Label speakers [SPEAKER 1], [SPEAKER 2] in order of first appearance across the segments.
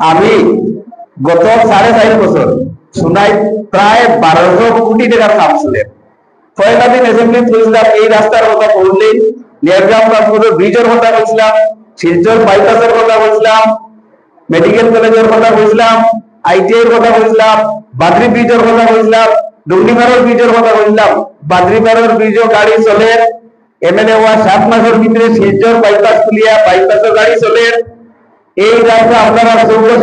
[SPEAKER 1] আমি গত সাড়ে চার বছর সোনাই প্রায় বারোশো কোটি টাকার কাম ছিলেন পয়লা দিন অ্যাসেম্বলি বুঝলাম এই রাস্তার কথা বললেই নেরগ্রাম রাজপুর ব্রিজের কথা বলছিলাম, শিলচর বাইপাসের কথা বলছিলাম মেডিকেল কলেজের কথা বলছিলাম আইটিআই কথা বলছিলাম, বাদ্রি ব্রিজের কথা বলছিলাম ডুংডিমারের ব্রিজের কথা বলছিলাম বাদ্রিমারের ব্রিজও গাড়ি চলে এমএলএ হওয়া সাত মাসের ভিতরে শিলচর বাইপাস খুলিয়া বাইপাসের গাড়ি চলে এই রাস্তা আপনারা সামনে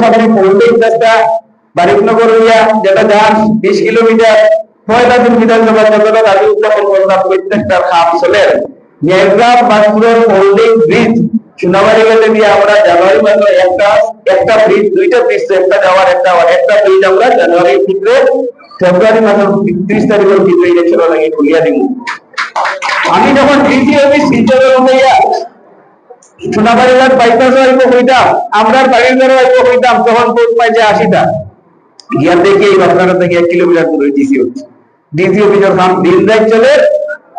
[SPEAKER 1] বারিকনগর যেটা যান, বিশ কিলোমিটার পয়লা দিন বিধানসভা প্রত্যেকটার হোল্ডিং ব্রিজ গেলে দিয়ে আমরা জানুয়ারি মাসে একটা একটা ব্রিজ, দুইটা ব্রিজ, একটা যাওয়ার, একটা একটা ব্রিজ আমরা জানুয়ারির ভিতরে ফেব্রুয়ারি মাসের তারিখের ভিতরে ইলেকশন লাগে, খুলিয়া দিব আমি যখন ডিসি হইতাম বাড়ির হইতাম তখন এই বাচ্চাটা থেকে এক কিলোমিটার দূরে ডিসি অফিস। ডিসি অফিসের দিন চলে,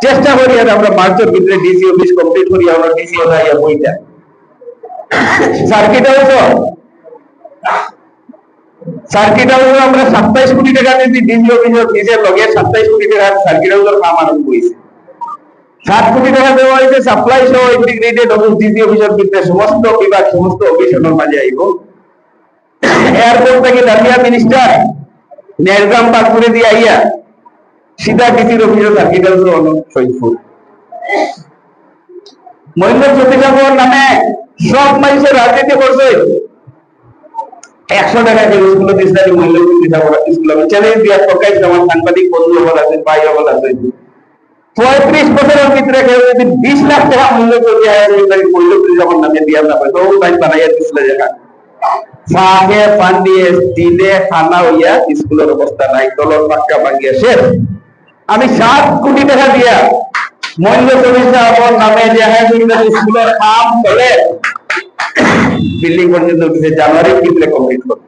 [SPEAKER 1] চেষ্টা করি আর আমরা ভিতরে ডিসি অফিস কমপ্লিট করি আমরা ডিসি হইয়া বইটা। সার্কিট হাউস সার্কিট হাউস আমরা সাতাইশ কোটি টাকা দিয়েছি ডিসি অফিসের নিজের লগে সাতাইশ কোটি টাকা সার্কিট হাউসের কাম আরম্ভ হয়েছে নামে সব মানুষের রাজনীতি করছে। একশো টাকা করে স্কুলে দিচ্ছে মহিলা চ্যালেঞ্জ দিয়া সাংবাদিক, বন্ধু হল আছে ভাই হল আছে পঁয়ত্রিশ বছরের ভিতরে কেউ যদি বিশ লাখ টাকা মূল্য করে করে যখন নামে দিয়া পায় তখন তাই বানাইয়া দিছিল জায়গা স্টিলে খানা হইয়া স্কুলের অবস্থা নাই তলর পাক্কা ভাঙিয়া শেষ। আমি সাত কোটি টাকা দিয়া মূল্য চল্লিশটা আমার নামে যে সেকেন্ডারি স্কুলের কাম চলে বিল্ডিং পর্যন্ত উঠেছে, জানুয়ারি কিনলে কমপ্লিট করবে।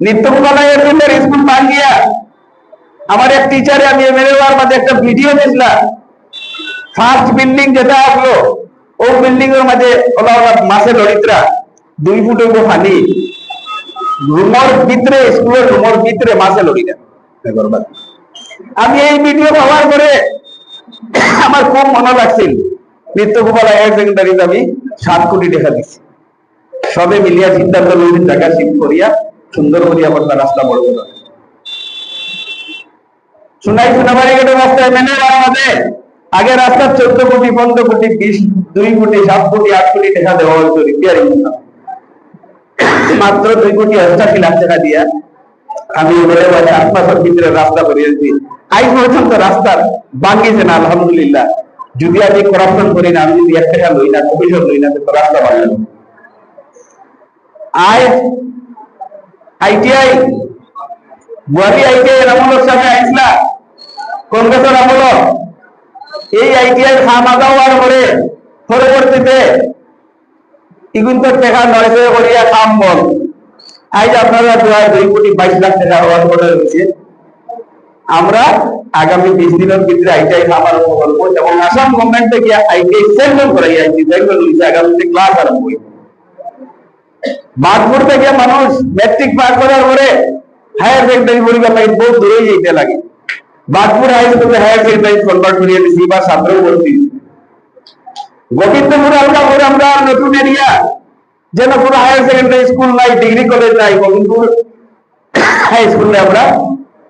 [SPEAKER 1] নিত্যকুমালাইয়ের স্কুল ভাঙিয়া আমার এক টিচারে আমি এমএলএ হওয়ার মাঝে একটা ভিডিও দেখলাম। ফার্স্ট বিল্ডিং যেটা আসলো ও বিল্ডিং এর মাঝে ওলা মাসে লড়িত্রা দুই ফুট হইব পানি রুমর ভিতরে, স্কুলের রুমর ভিতরে মাসে লড়িরা আমি এই ভিডিও ব্যবহার করে আমার খুব মনে লাগছিল নিত্য গোপাল হায়ার সেকেন্ডারিতে আমি সাত কোটি টাকা দিচ্ছি সবে মিলিয়া সিদ্ধান্ত লইলেন টাকা শিফট করিয়া সুন্দর করিয়া আমার রাস্তা বড় করা সোনাই সোনাবাড়ি গেটের রাস্তায় মেনে আমাদের আগে রাস্তা চোদ্দ কোটি, পনেরো কোটি, বিশ, দুই কোটি, সাত কোটি, আট কোটি টাকা দেওয়া হয়েছে রিপেয়ারিং মাত্র দুই কোটি অষ্টাশি টাকা দিয়া? আমি বলে আট মাসের ভিতরে রাস্তা করিয়েছি। আজ পর্যন্ত রাস্তার বাঙ্গিছে না আলহামদুলিল্লাহ। যদি আমি করাপশন করি না, আমি যদি এক টাকা লই না কমিশন লই না, তো রাস্তা বানাবো আজ আইটিআই বুয়ারি আইটিআই আমলের সাথে আইসলা। আমল এই আইটিআই খামা দেওয়ার পরে পরবর্তীতে ইগুন্তর টাকা নয়শো করিয়া কাম বল। আজ আপনারা দুই কোটি বাইশ লাখ টাকা হওয়ার রয়েছে। আমরা আগামী বিশ দিনের ভিতরে আইটিআই খামার করব এবং আসাম গভর্নমেন্ট থেকে আইটিআই সেন্ট্রাল হয়েছে আগামীতে ক্লাস আরম্ভ হইবে বাদপুর থেকে মানুষ মেট্রিক পাস করার পরে হায়ার সেকেন্ডারি পরীক্ষা পাই বহু দূরে যেতে লাগে। বাদপুর হাই স্কুলে হায়ার সেকেন্ডারি কনভার্ট করিয়ে দিছি বা ছাত্র ভর্তি। গোবিন্দপুর আলকাপুর আমরা নতুন এরিয়া যেন কোনো হায়ার সেকেন্ডারি স্কুল নাই, ডিগ্রি কলেজ নাই, গোবিন্দপুর হাই স্কুলে আমরা।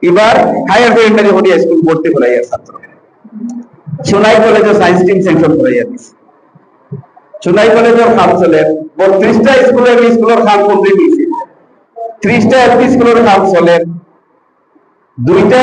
[SPEAKER 1] এবার হায়ার সেকেন্ডারি হরিয়া স্কুল ভর্তি করাইয়া ছাত্র। সোনাই কলেজে সায়েন্স টিম সেন্টার করাইয়া দিছি সোনাই কলেজের খাম চলে। বত্রিশটা স্কুলের স্কুলের খাম কমপ্লিট হয়েছে ত্রিশটা এলপি স্কুলের খাম চলে। দুইটা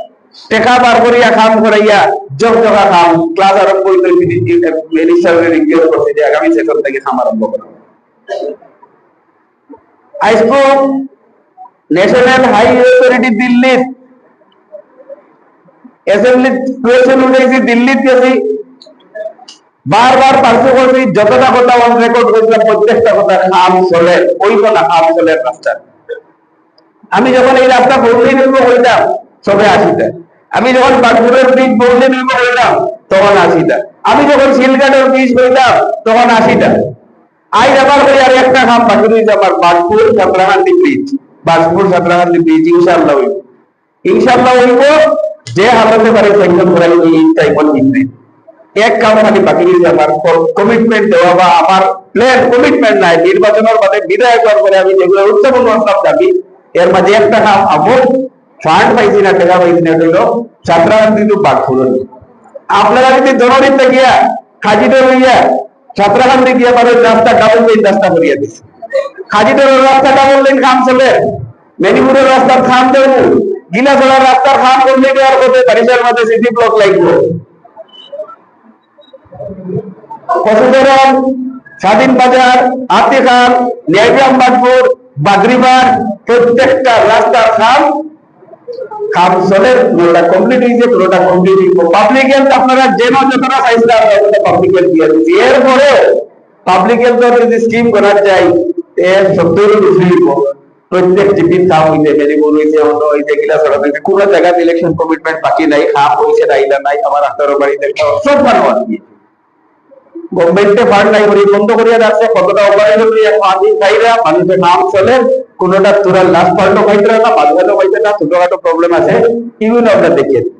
[SPEAKER 1] টেকা বার করিয়া কাম করাইয়া জগ জগা কাম ক্লাস আরম্ভ হইতে মিনিস্টারের রিকোয়েস্ট করছে যে আগামী সেশন থেকে কাম আরম্ভ করা। আজকো national high authority Delhi assembly question উঠেছি দিল্লিতে গেছি বারবার পার্শ্ব করছি, যতটা কথা অন রেকর্ড করেছিলাম, প্রত্যেকটা কথা খাম চলে, ওই কথা খাম চলে রাস্তা আমি যখন এই রাস্তা বদলে নির্ম হইতাম সবে আশিটা আমি যখন বাগপুরের ব্রিজ নির্ম হইতাম তখন আশিটা আমি যখন শিলঘাটের ব্রিজ হইতাম তখন আশিটা আই ব্যাপার করে, আর একটা খাম বাকি আমার বাগপুর সাঁতরাহান্দি ব্রিজ বাগপুর সাঁতরাহান্দি ব্রিজ ইনশাল্লাহ হইব। ইনশাল্লাহ হইব, যে হালতে পারে এক কাম খালি বাকি আমার কমিটমেন্ট দেওয়া বা আমার কমিটমেন্ট নাই। নির্বাচনের বাদে বিধায়ক পরে আমি যেগুলো উচ্চপূর্ণ প্রস্তাব দাবি এর মাঝে একটা কাম ফান্ড পাইছি না টাকা পাইছি না হইল ছাত্রাবান্দি টু বাগপুর আপনারা যদি দনরিতে গিয়া খাজিতে লইয়া ছাত্রাকান্দি গিয়া পারে, রাস্তা ডাবল লাইন রাস্তা করিয়া দিছে খাজিদের রাস্তা ডাবল লাইন কাম চলে। মেদিনীপুরের রাস্তার খাম দেবো গিলাছড়ার রাস্তার খাম করলে দেওয়ার কথা বারিশার মধ্যে সিটি ব্লক লাগবে। কচুদরম স্বাধীন বাজার আতিখাল ন্যায়গ্রাম বাদপুর বাগরিবার, প্রত্যেকটা রাস্তার খাম চলে, পুরোটা কমপ্লিট হয়েছে, পুরোটা কমপ্লিট হইব পাবলিক হেলথ আপনারা যেন যতটা চাইছিলেন আমরা পাবলিক হেলথ দিয়ে দিচ্ছি। এরপরেও পাবলিক হেলথ যদি স্কিম করা এর সত্তর প্রত্যেক হইতে অন্য হইতে হইতে কোন জায়গায় ইলেকশন কমিটমেন্ট বাকি নাই খাম হইছে নাইলা নাই, আমার বাড়িতে, সব মানুষ গভর্নমেন্টে ফান্ড নাই ওই বন্ধ করিয়া রাখছে কতটা অপারেশন নিয়ে পানি খাইরা, মানুষের নাম চলে, কোনটা তোরা লাস্ট ফান্ডও খাইতে না মাঝখানেও খাইতে না, ছোটখাটো প্রবলেম আছে এগুলো আমরা দেখিয়েছি।